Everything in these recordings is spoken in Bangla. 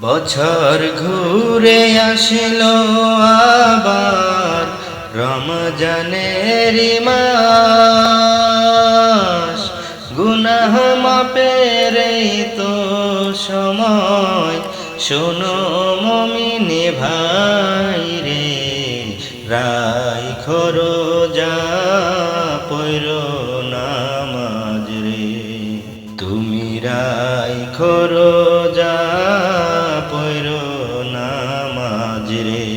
বছর ঘুরে আসিল আবার রমজানের মাস। গুনাহ মাপের তো সময়। শোনো মমিনে ভাই রে রাই খরো যা পৈর নামাজ রে। তুমি রাই খরো যা পৈর নামাজ রে।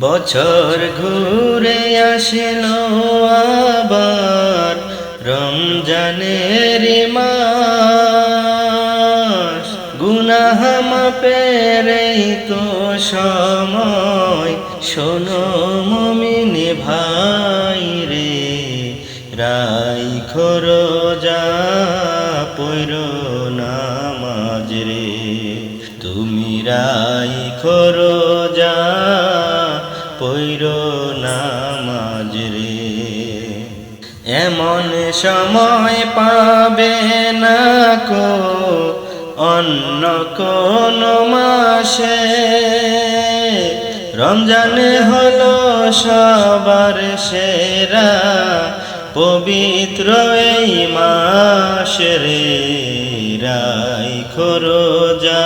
বছর ঘুরে আসিল আবার রমজানের মাস। গুনাহ মাপের এই তো সময়, শোনো মমিনে ভাই রে। রাই খরো যা পৈর তুমি রাই খরো যা পৈর নামাজ রে। এমন সময় পাবে না কো, অন্য কোন মাসে। রমজানে হলো সবার সেরা, পবিত্র এই মাস রে। রাই খরো যা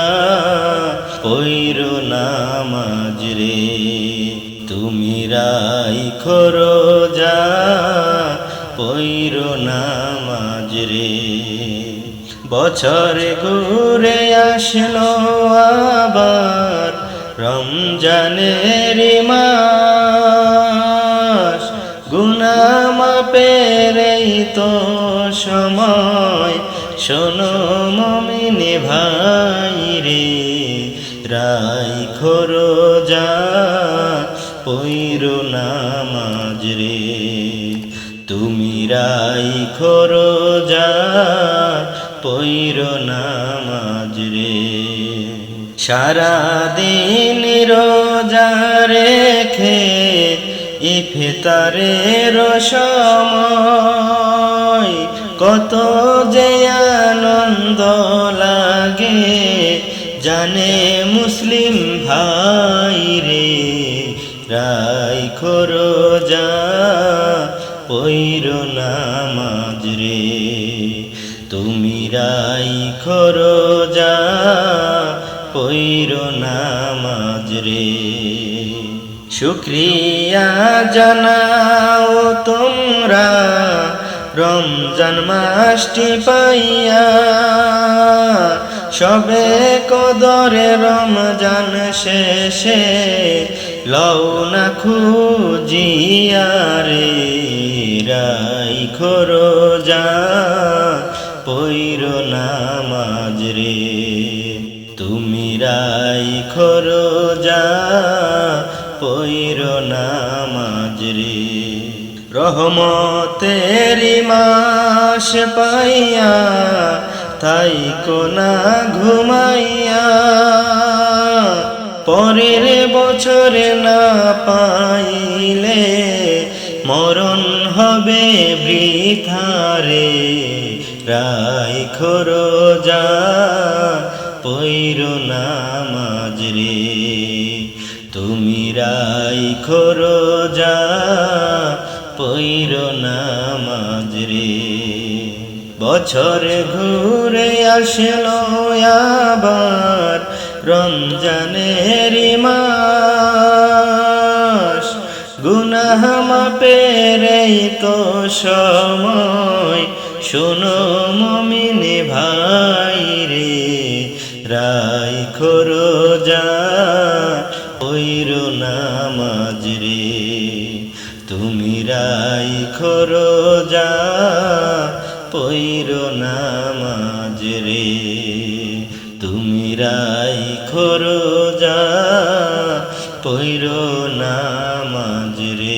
পৈর নামাজ রে। তুমি রাই খরো যা পৈর নামাজ রে। বছর ঘুরে আসলো আবার রমজানের মাস। গুনামাপের এই তো সময় শোনো মমিনে ভাই রে, রাই খরো যা পৈর নামাজ রে। তুমি রাই খরো যা পৈর নামাজ রে। সারা দিন রোজা রেখে ইফতারের সময় কত যে আনন্দ লাগে। জানে মুসলিম ভাই রে রাই খরো যা, পৈর নামাজ রে। তুমি রাই খরো যা, পৈর নামাজ রে। শুক্রিয়া জানাও তোমরা রমজান মাসটি পাইয়া সবে কদরে রমজান শেষে লও না খুজিয়া রে, রাই খরো যা পৈর নামাজ রে। তুমি রাই খরো যা পৈর নামাজ রে। রহমতেরি মাস পাইয়া তাই কোনা ঘুমাইয়া। পরের বছরে না পাইলে মরণ হবে বৃথারে। রাই খরো যা পৈর নামাজ রে। তুমি খরো যা পৈর নামাজ রে। বছর ঘুরে আসলো আবার রমজানের মাস। গুনাহ মাপের তো সময়, শোনো মমিনে ভাই রে। রাই খরো যা পৈর নামাজ রাই খরো যা পৈর নামাজ রে। তুমি রাই খরো যা পৈর নামাজ রে।